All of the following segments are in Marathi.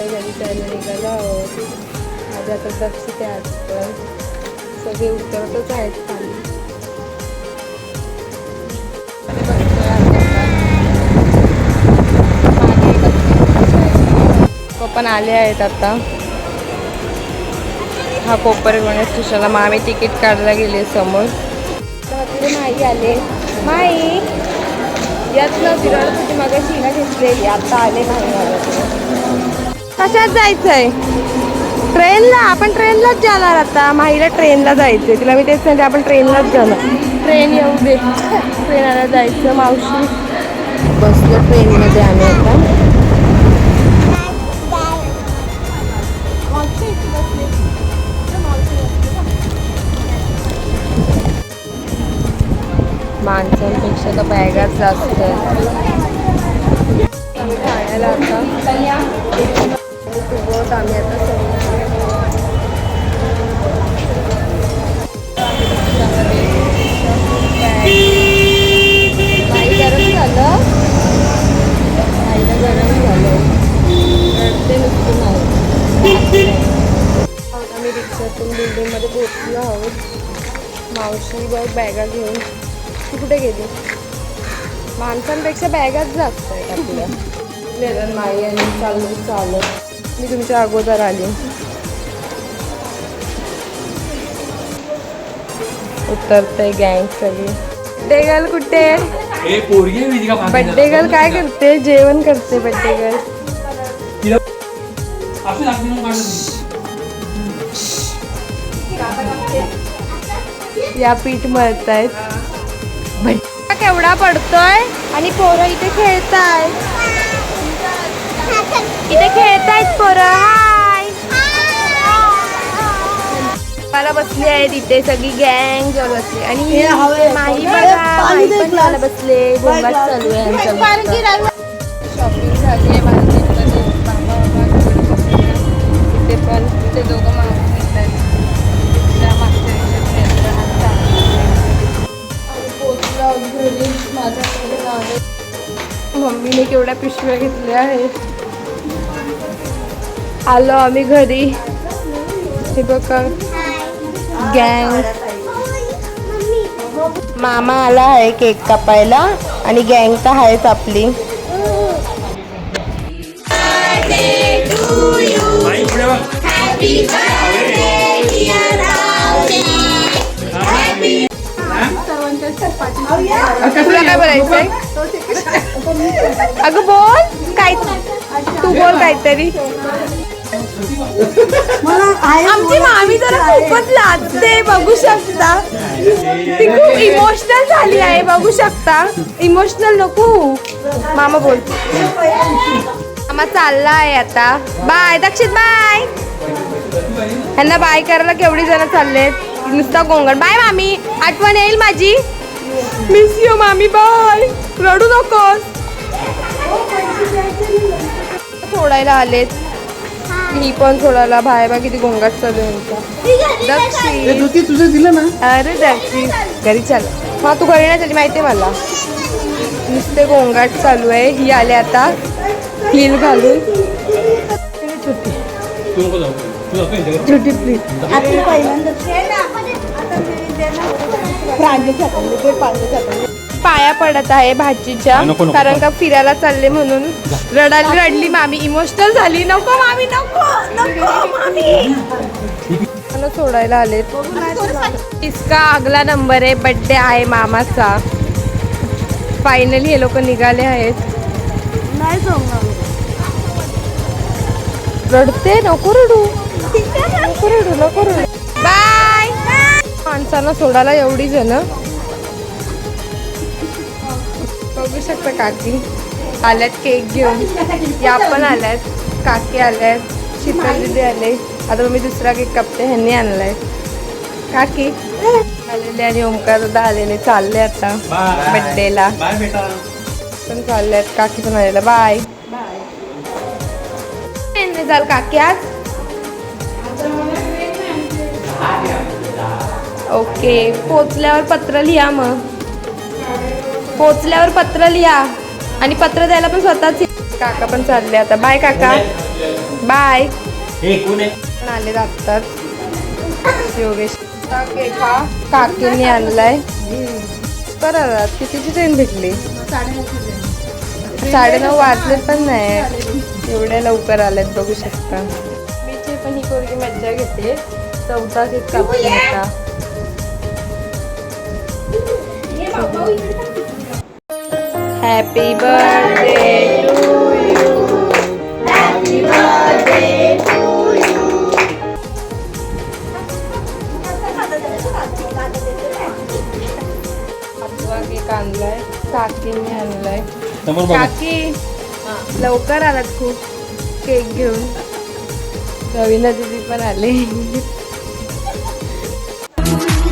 आता घरी जायला निघालो आहोत माझ्या आता दक्ष ते असतं सगळे उतरतच आहेत. खाली पण आले आहेत आता. हा कोपर गणेश स्टेशनला मग आम्ही तिकीट काढायला गेले समोर. तर माई आले. माई यात ना विराळ तुझी मग शिंगा घेतलेली. आता आले नाही मला कशात जायचंय? ट्रेनला आपण ट्रेनलाच जाणार आता. माईला ट्रेनला जायचंय. तिला मी तेच सांगते आपण ट्रेनलाच जाणार. ट्रेन येऊ दे. ट्रेनला जायचं मावशी. बसलो ट्रेनमध्ये आम्ही आता. माणसांपेक्षा तर बॅगाच जास्त आहे. आता. सोबत आम्ही आता काही गरम झालं. खायला गरम झालं. रडते नुसतं आहोत आम्ही रिक्षातून बिल्डिंगमध्ये पोहोचलो आहोत. मावशी बघ बॅगा घेऊन. ती कुठे गेली? माणसांपेक्षा बॅगाच जास्त आहेत आपल्या. माई आणि चालू चालत मी तुमच्या अगोदर आली. उतरते गँग सगळी. बड्डे गर्ल कुठे. बड्डे गर्ल काय करते? जेवण करते बड्डे गर्ल. या पीठ मळतायत. भट्टा केवढा पडतोय? आणि पोरं इथे खेळताय. इथे खेळतायत पोरं. हाय मला बसली आहे तिथे सगळी गँग बसली. आणि माही बघा बसले गोंगाट चालू आहे शॉपिंग झाली आहे मार्केटमध्ये. इथे पण इथे दोघं मागून माझ्याकडे आहे. मम्मीने केवढ्या पिशव्या घेतल्या आहेत. आलो आम्ही घरी. हे बघा. गँग मामा आला आहे केक कापायला आणि गँग तर आहेच आपली. तुला काय बोलायचंय? अगं बोल. काय तू बोल काहीतरी. आमची मामी जरा खूपच लाजते बघू शकता. ती खूप इमोशनल झाली आहे बघू शकता. इमोशनल नको. मामा बोल. मामा चालला आहे आता. बाय दक्षित बाय ह्यांना बाय करायला केवढी जण चाललेत. नुसता गोंगण. बाय मामी. आठवण येईल माझी. मिस यू मामी. बाय रडू नकोस. सोडायला आलेत. ही पण सोडायला बाय बा किती गोंगाट चालू आहे. दक्षी. तुझं दिलं ना? अरे दक्षी घरी चल. हा तू घरी नाही चालली माहिती आहे मला. नुसते गोंगाट चालू आहे. ही आले आता हिल घालून. प्लीज पाया पडत आहे भाजीच्या नको, नको. कारण का फिरायला चालले म्हणून. रडायला रडली मामी इमोशनल झाली. नको मामी नको नको मामी. मला सोडायला आले. इसका अगला नंबर आहे बर्थडे आहे मामाचा. फायनली हे लोक निघाले आहेत. रडते नको रडू. नको रडू नको रडू. बाय माणसांना सोडायला एवढी जण. बघू शकता काकी. आल्यात केक घेऊन. या पण आल्यात. काकी आल्यात. शीतल दिदी आले. आता मी दुसरा केक कापते ह्यांनी आणलाय. काकी. आलेले आणि ओमकार दादा आलेले. चालले आता. बाय. बड्डेला बाय बेटा. पण चालल्यात काकी पण आलेला. बाय जाल काकी आज? ओके पोचल्यावर पत्र लिहा मग. पोचल्यावर पत्र लिहा. आणि पत्र द्यायला पण स्वतःच. काका पण चालले आता. बाय काका. बाय. हे कोण आहे? पण आले आत्ताच योगेश. केक काकीने आणलाय. बरं कितीची ट्रेन भेटली? साडेनऊ वाजले पण नाही. एवढ्या लवकर आल्यात बघू शकता. मीची पण ही पोरगी मज्जा घेते. चौथा केक कापून happy birthday to you happy birthday to you पाचवा केक आणलाय काकीने आणलाय. समोर बघा. काकी लवकर आलात खूप. केक घेऊन. रवीना दिदी पण आले.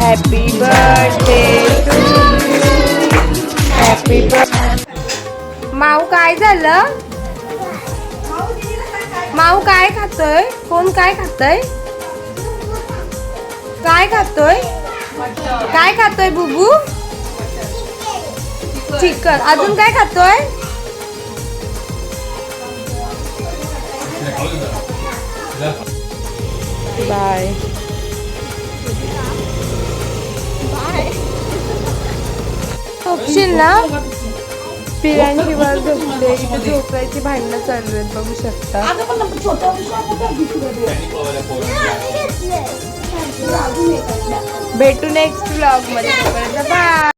Happy birthday to happy birthday माऊ काय झालं? माऊ काय खातोय? कोण काय खातोय? काय खातोय? काय खातोय बुबू? चिकन. अजून काय खातोय? बाय. ना? वर झोपते इथे झोपायची भांडणं चालू आहेत बघू शकता. भेटू नेक्स्ट ब्लॉगमध्ये तोपर्यंत बाय